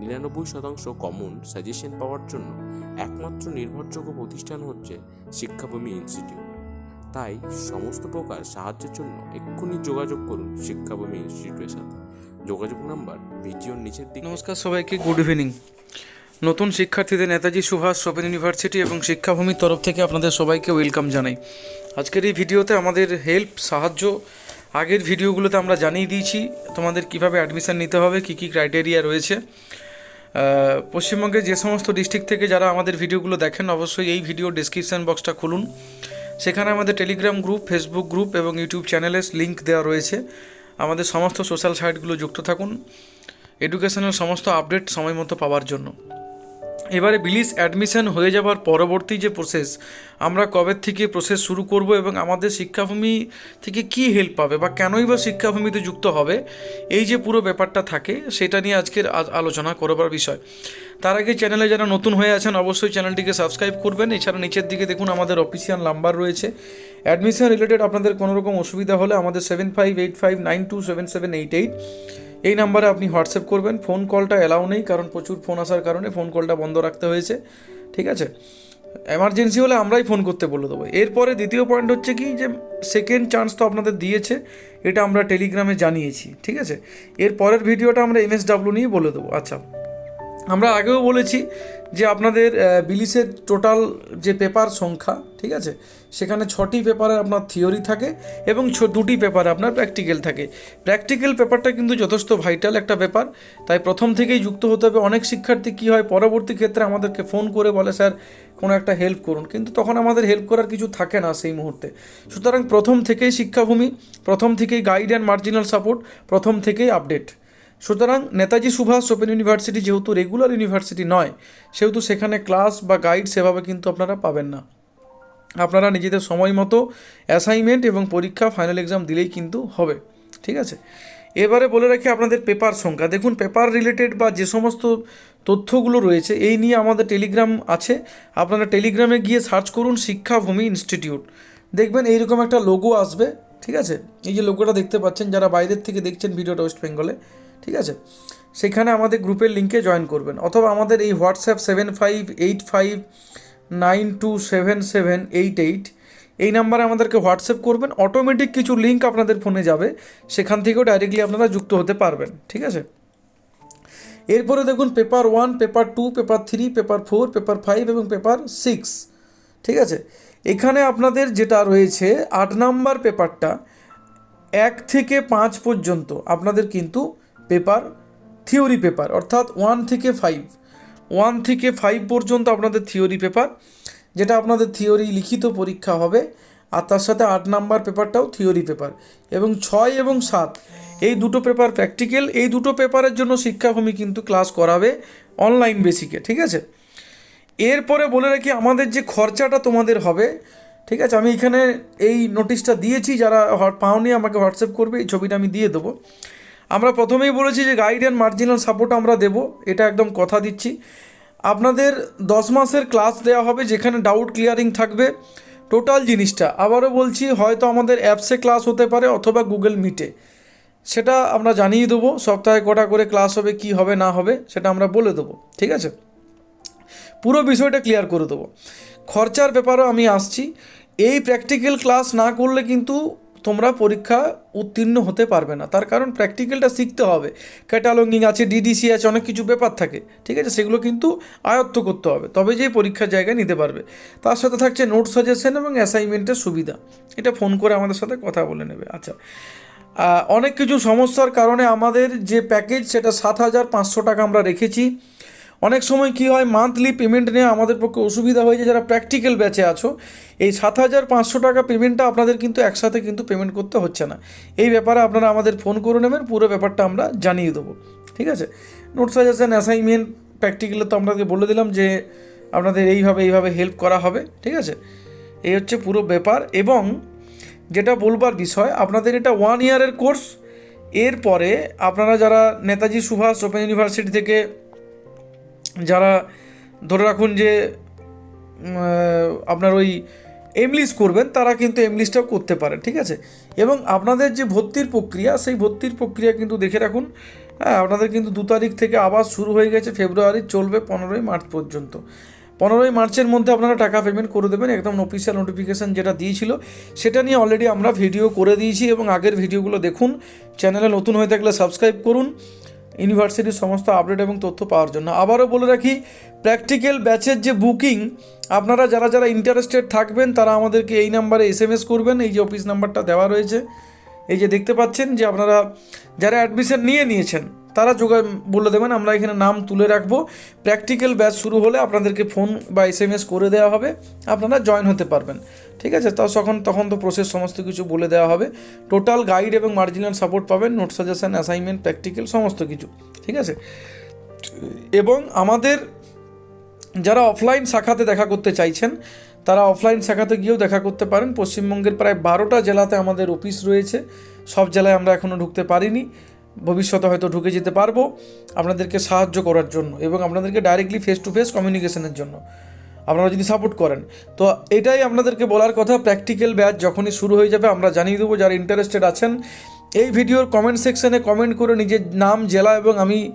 নিরানব্বই শতাংশ common suggestion পাওয়ার জন্য একমাত্র নির্ভরযোগ্য প্রতিষ্ঠান হচ্ছে শিক্ষাভূমি ইনস্টিটিউট তাই সমস্ত প্রকার সাহায্যের জন্য এক্ষুনি যোগাযোগ করুন শিক্ষাভূমি ইনস্টিটিউটের সাথে। যোগাযোগ নাম্বার ভিডিওর নিচের দিকে। নমস্কার সবাইকে গুড ইভিনিং নতুন শিক্ষার্থীদের নেতাজি সুভাষ ওপেন ইউনিভার্সিটি এবং শিক্ষাভূমির তরফ থেকে আপনাদের সবাইকে ওয়েলকাম জানাই। আজকের এই ভিডিওতে আমাদের হেল্প সাহায্য, আগের ভিডিওগুলোতে আমরা জানিয়ে দিয়েছি তোমাদের কীভাবে অ্যাডমিশান নিতে হবে, কী কী ক্রাইটেরিয়া রয়েছে। পশ্চিমবঙ্গের যে সমস্ত ডিস্ট্রিক্ট থেকে যারা আমাদের ভিডিওগুলো দেখেন, অবশ্যই এই ভিডিও ডিসক্রিপশান বক্সটা খুলুন। সেখানে আমাদের টেলিগ্রাম গ্রুপ ফেসবুক গ্রুপ এবং ইউটিউব চ্যানেলের লিঙ্ক দেওয়া রয়েছে। আমাদের সমস্ত সোশ্যাল সাইটগুলো যুক্ত থাকুন। এডুকেশনের সমস্ত আপডেট সময় মতো পাওয়ার জন্য। এবারে বিলিস অ্যাডমিশন হয়ে যাওয়ার পরবর্তী যে প্রসেস আমরা কবে থেকে প্রসেস শুরু করব এবং আমাদের শিক্ষাভূমি থেকে কি হেল্প পাবে বা কেনই বা শিক্ষাভূমিতে যুক্ত হবে, এই যে পুরো ব্যাপারটা থাকে, সেটা নিয়ে আজকের আলোচনা করবার বিষয়। তার আগে চ্যানেলে যারা নতুন হয়ে আছেন, অবশ্যই চ্যানেলটিকে সাবস্ক্রাইব করবেন। এছাড়া নিচের দিকে দেখুন, আমাদের অফিসিয়াল নাম্বার রয়েছে। অ্যাডমিশন রিলেটেড আপনাদের কোনো রকম অসুবিধা হলে আমাদের seven five eight five nine two seven seven eight eight এই নাম্বারে আপনি হোয়াটসঅ্যাপ করবেন। ফোন কলটা অ্যালাউ নেই, কারণ প্রচুর ফোন আসার কারণে ফোন কলটা বন্ধ রাখতে হয়েছে। ঠিক আছে? এমার্জেন্সি হলে আমরাই ফোন করতে বলে দেবো। এরপরে দ্বিতীয় পয়েন্ট হচ্ছে কি যে সেকেন্ড চান্স তো আপনাদের দিয়েছে, এটা আমরা টেলিগ্রামে জানিয়েছি। ঠিক আছে? এর পরের ভিডিওটা আমরা এমএসডাব্লিউ নিয়ে বলে দেবো। আচ্ছা। আমরা আগেও বলেছি যে আপনাদের বিলিসের টোটাল যে পেপার সংখ্যা, ঠিক আছে? সেখানে ছটি পেপারে আপনার থিওরি থাকে এবং দুটি পেপারে আপনার প্র্যাকটিক্যাল থাকে। প্র্যাকটিক্যাল পেপারটা কিন্তু যথেষ্ট ভাইটাল একটা ব্যাপার তাই প্রথম থেকেই যুক্ত হতে হবে। অনেক শিক্ষার্থী কী হয়, পরবর্তী ক্ষেত্রে আমাদেরকে ফোন করে বলে, স্যার, কোনো একটা হেল্প করুন। কিন্তু তখন আমাদের হেল্প করার কিছু থাকে না সেই মুহূর্তে। সুতরাং প্রথম থেকেই শিক্ষাভূমি, প্রথম থেকেই গাইড অ্যান্ড মার্জিনাল সাপোর্ট প্রথম থেকেই আপডেট সুতরাং নেতাজি সুভাষ ওপেন ইউনিভার্সিটি যেহেতু রেগুলার ইউনিভার্সিটি নয়, সেহেতু সেখানে ক্লাস বা গাইড সেভাবে কিন্তু আপনারা পাবেন না। আপনারা নিজেদের সময় মতো অ্যাসাইনমেন্ট এবং পরীক্ষা, ফাইনাল এক্সাম দিলেই কিন্তু হবে, ঠিক আছে? এবারে বলে রাখি আপনাদের পেপার সংখ্যা। দেখুন, পেপার রিলেটেড বা যে সমস্ত তথ্যগুলো রয়েছে, এই নিয়ে আমাদের টেলিগ্রাম আছে। আপনারা টেলিগ্রামে গিয়ে সার্চ করুন, শিক্ষাভূমি ইনস্টিটিউট। দেখবেন এইরকম একটা লোগো আসবে, ঠিক আছে? এই যে লোগোটা দেখতে পাচ্ছেন, যারা বাইরের থেকে দেখছেন ভিডিওটা ওয়েস্ট বেঙ্গলে। ঠিক আছে? সেখানে আমাদের গ্রুপের লিঙ্কে জয়েন করবেন। অথবা আমাদের এই WhatsApp seven five eight five nine two seven seven eight eight এই নাম্বারে আমাদেরকে হোয়াটসঅ্যাপ করবেন। অটোমেটিক কিছু লিঙ্ক আপনাদের ফোনে যাবে। সেখান থেকেও ডাইরেক্টলি আপনারা যুক্ত হতে পারবেন। ঠিক আছে? এরপরে দেখুন paper one paper two paper three paper four paper five এবং পেপার সিক্স ঠিক আছে? এখানে আপনাদের যেটা রয়েছে, আট নাম্বার পেপারটা এক থেকে পাঁচ পর্যন্ত আপনাদের কিন্তু পেপার থিওরি পেপার অর্থাৎ ওয়ান থেকে ফাইভ ওয়ান থেকে ফাইভ পর্যন্ত আপনাদের থিওরি পেপার যেটা আপনাদের থিওরি লিখিত পরীক্ষা হবে, আর তার সাথে আট নাম্বার পেপারটাও থিওরি পেপার এবং ছয় এবং সাত, এই দুটো পেপার প্র্যাকটিক্যাল এই দুটো পেপারের জন্য শিক্ষাভূমি কিন্তু ক্লাস করাবে অনলাইন বেসিকে ঠিক আছে? এরপরে বলে রাখি, আমাদের যে খরচাটা তোমাদের হবে, ঠিক আছে? আমি এখানে এই নোটিশটা দিয়েছি, যারা পাওনি, আমাকে হোয়াটসঅ্যাপ করবে, এই ছবিটা আমি দিয়ে দেবো। আমরা প্রথমেই বলেছি যে গাইড অ্যান্ড মার্জিনাল সাপোর্ট আমরা দেবো, এটা একদম কথা দিচ্ছি। আপনাদের দশ মাসের ক্লাস দেওয়া হবে যেখানে ডাউট ক্লিয়ারিং থাকবে টোটাল জিনিসটা। আবারও বলছি, হয়তো আমাদের অ্যাপসে ক্লাস হতে পারে অথবা গুগল মিটে সেটা আমরা জানিয়ে দেবো, সপ্তাহে কটা করে ক্লাস হবে, কি হবে, না হবে, সেটা আমরা বলে দেবো, ঠিক আছে? পুরো বিষয়টা ক্লিয়ার করে দেবো। খরচার ব্যাপারেও আমি আসছি। এই প্র্যাকটিক্যাল ক্লাস না করলে কিন্তু তোমরা পরীক্ষা উত্তীর্ণ হতে পারবে না। তার কারণ প্র্যাকটিক্যালটা শিখতে হবে। ক্যাটালগিং আছে ডিডিসি আছে, অনেক কিছু ব্যাপার থাকে। ঠিক আছে? সেগুলো কিন্তু আয়ত্ত করতে হবে। তবে যেই পরীক্ষার জায়গায় নিতে পারবে। তার সাথে থাকছে নোট সাজেশন এবং অ্যাসাইনমেন্টের সুবিধা। এটা ফোন করে আমাদের সাথে কথা বলে নেবে। আচ্ছা। অনেক কিছু সমস্যার কারণে আমাদের যে প্যাকেজ সেটা সাত হাজার পাঁচশো টাকা আমরা রেখেছি। অনেক সময় কি হয় মান্থলি পেমেন্ট নেওয়া আমাদের পক্ষে অসুবিধা হয়ে যায়। যারা প্র্যাকটিক্যাল ব্যাচে আছো, এই সাত হাজার পাঁচশো টাকা পেমেন্টটা আপনাদের কিন্তু একসাথে কিন্তু পেমেন্ট করতে হচ্ছে না। এই ব্যাপারে আপনারা আমাদের ফোন করে নেবেন, পুরো ব্যাপারটা আমরা জানিয়ে দেবো। ঠিক আছে? নোট সাজেশন অ্যাসাইনমেন্ট প্র্যাকটিক্যালে তো আপনাকে বলে দিলাম যে, আপনাদের এইভাবে এইভাবে হেল্প করা হবে। ঠিক আছে? এই হচ্ছে পুরো ব্যাপার এবং যেটা বলবার বিষয়, আপনাদের এটা ওয়ান ইয়ারের কোর্স এরপরে আপনারা যারা নেতাজি সুভাষ ওপেন ইউনিভার্সিটি থেকে যারা ধরে রাখুন যে আপনার ওই এমলিস করবেন, তারা কিন্তু এমলিসটাও করতে পারেন ঠিক আছে? এবং আপনাদের যে ভর্তির প্রক্রিয়া, সেই ভর্তির প্রক্রিয়া কিন্তু দেখে রাখুন হ্যাঁ আপনাদের কিন্তু দু তারিখ থেকে আবার শুরু হয়ে গেছে, ফেব্রুয়ারি চলবে পনেরোই মার্চ পর্যন্ত। পনেরোই মার্চের মধ্যে আপনারা টাকা পেমেন্ট করে দেবেন, একদম অফিসিয়াল নোটিফিকেশান যেটা দিয়েছিল, সেটা নিয়ে অলরেডি আমরা ভিডিও করে দিয়েছি এবং আগের ভিডিওগুলো দেখুন চ্যানেলে নতুন হয়ে থাকলে সাবস্ক্রাইব করুন। ইউনিভার্সিটির সমস্ত আপডেট এবং তথ্য পাওয়ার জন্য। আবারও বলে রাখি প্র্যাকটিক্যাল ব্যাচের যে বুকিং আপনারা যারা যারা ইন্টারেস্টেড থাকবেন, তারা আমাদেরকে এই নাম্বারে এস করবেন। এই যে অফিস নাম্বারটা দেওয়া রয়েছে, এই যে দেখতে পাচ্ছেন যে আপনারা যারা অ্যাডমিশন নিয়ে নিয়েছেন তারা যোগা বলে দেবেন, আমরা এখানে নাম তুলে রাখব। প্র্যাকটিক্যাল ব্যাচ শুরু হলে আপনাদেরকে ফোন বা এস এম এস করে দেওয়া হবে, আপনারা জয়েন হতে পারবেন। ঠিক আছে? তো তখন তখন তো প্রসেস সমস্ত কিছু বলে দেওয়া হবে। টোটাল গাইড এবং মার্জিনাল সাপোর্ট পাবেন নোট সাজেশন অ্যাসাইনমেন্ট প্র্যাকটিক্যাল সমস্ত কিছু। ঠিক আছে? এবং আমাদের যারা অফলাইন শাখাতে দেখা করতে চাইছেন, তারা অফলাইন শাখাতে গিয়েও দেখা করতে পারেন। পশ্চিমবঙ্গের প্রায় বারোটা জেলাতে আমাদের অফিস রয়েছে। সব জেলায় আমরা এখনও ঢুকতে পারিনি। ভবিষ্যতে হয়তো ঢুকে যেতে পারব আপনাদেরকে সাহায্য করার জন্য এবং আপনাদেরকে ডাইরেক্টলি ফেস টু ফেস কমিউনিকেশনের জন্য। আপনারা যদি সাপোর্ট করেন। তো এটাই আপনাদেরকে বলার কথা প্র্যাকটিক্যাল ব্যাচ যখনই শুরু হয়ে যাবে আমরা জানিয়ে দেবো যারা ইন্টারেস্টেড আছেন। এই ভিডিওর কমেন্ট সেকশনে কমেন্ট করে নিজের নাম, জেলা এবং আমি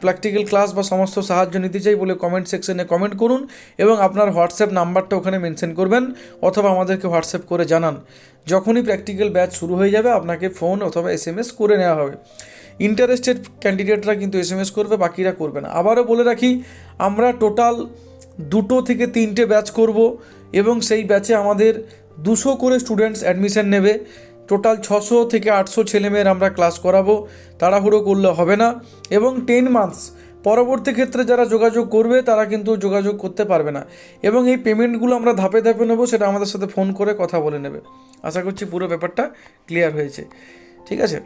প্র্যাকটিক্যাল ক্লাস বা সমস্ত সাহায্য নিতে চাই বলে কমেন্ট সেকশনে কমেন্ট করুন এবং আপনার হোয়াটসঅ্যাপ নাম্বারটা ওখানে মেনশন করবেন অথবা আমাদেরকে হোয়াটসঅ্যাপ করে জানান। যখনই প্র্যাকটিক্যাল ব্যাচ শুরু হয়ে যাবে, আপনাকে ফোন অথবা এস করে নেওয়া হবে। ইন্টারেস্টেড ক্যান্ডিডেটরা কিন্তু এস এম এস করবে, বাকিরা করবে না। আবারও বলে রাখি, আমরা টোটাল দুটো থেকে তিনটে ব্যাচ করব এবং সেই ব্যাচে আমাদের দুশো করে স্টুডেন্টস অ্যাডমিশন নেবে। টোটাল ছশো থেকে আটশো ছেলেমেয়ের আমরা ক্লাস করাবো। তাড়াহুড়ো করলে হবে না এবং টেন মান্থস পরবর্তী ক্ষেত্রে যারা যোগাযোগ করবে, তারা কিন্তু যোগাযোগ করতে পারবে না। এবং এই পেমেন্টগুলো আমরা ধাপে ধাপে নেব, সেটা আমাদের সাথে ফোন করে কথা বলে নেবে। আশা করছি পুরো ব্যাপারটা ক্লিয়ার হয়েছে। ঠিক আছে?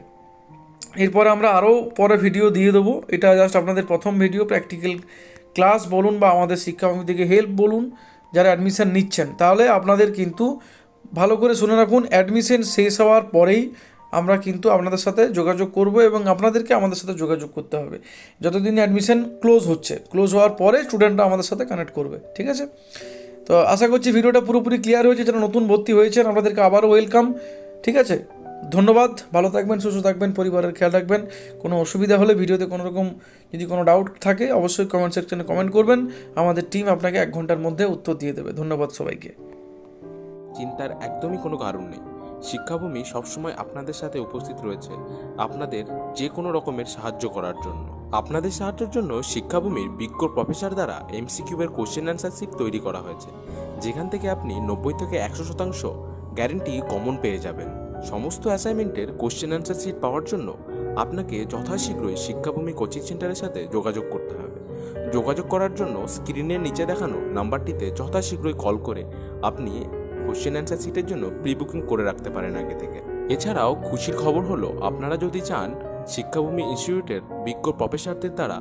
এরপর আমরা আরও পরে ভিডিও দিয়ে দেবো। এটা জাস্ট আপনাদের প্রথম ভিডিও প্র্যাকটিক্যাল ক্লাস বলুন বা আমাদের শিক্ষাভূমি থেকে হেল্প বলুন, যারা অ্যাডমিশান নিচ্ছেন। তাহলে আপনাদের কিন্তু ভালো করে শুনে রাখুন অ্যাডমিশন শেষ হওয়ার পরেই আমরা কিন্তু আপনাদের সাথে যোগাযোগ করব এবং আপনাদেরকে আমাদের সাথে যোগাযোগ করতে হবে। যতদিন অ্যাডমিশন ক্লোজ হচ্ছে ক্লোজ হওয়ার পরে স্টুডেন্টরা আমাদের সাথে কানেক্ট করবে, ঠিক আছে? তো আশা করছি ভিডিওটা পুরোপুরি ক্লিয়ার হয়েছে। যারা নতুন ভর্তি হয়েছেন, আপনাদেরকে আবারও ওয়েলকাম ঠিক আছে? ধন্যবাদ, ভালো থাকবেন, সুস্থ থাকবেন, পরিবারের খেয়াল রাখবেন। কোনো অসুবিধা হলে ভিডিওতে কোনো রকম যদি কোনো ডাউট থাকে, অবশ্যই কমেন্ট সেকশনে কমেন্ট করবেন। আমাদের টিম আপনাকে এক ঘণ্টার মধ্যে উত্তর দিয়ে দেবে। ধন্যবাদ সবাইকে। চিন্তার একদমই কোনো কারণ নেই। শিক্ষাভূমি সবসময় আপনাদের সাথে উপস্থিত রয়েছে আপনাদের যে কোনো রকমের সাহায্য করার জন্য। আপনাদের সাহায্যের জন্য শিক্ষাভূমির বিজ্ঞ প্রফেসর দ্বারা এমসিকিউবের কোশ্চেন অ্যান্সার সিট তৈরি করা হয়েছে। যেখান থেকে আপনি নব্বই থেকে একশো শতাংশ গ্যারেন্টি কমন পেয়ে যাবেন। সমস্ত অ্যাসাইনমেন্টের কোশ্চেন অ্যান্সার সিট পাওয়ার জন্য আপনাকে যথাশীঘ্রই শিক্ষাভূমি কোচিং সেন্টারের সাথে যোগাযোগ করতে হবে। যোগাযোগ করার জন্য স্ক্রিনের নিচে দেখানো নাম্বারটিতে যথাশীঘ্রই কল করে আপনি কোশ্চেন অ্যান্সার সিটের জন্য প্রি বুকিং করে রাখতে পারেন আগে থেকে। এছাড়াও খুশির খবর হলো, আপনারা যদি চান শিক্ষাভূমি ইনস্টিটিউটের বিজ্ঞ প্রফেসরদের দ্বারা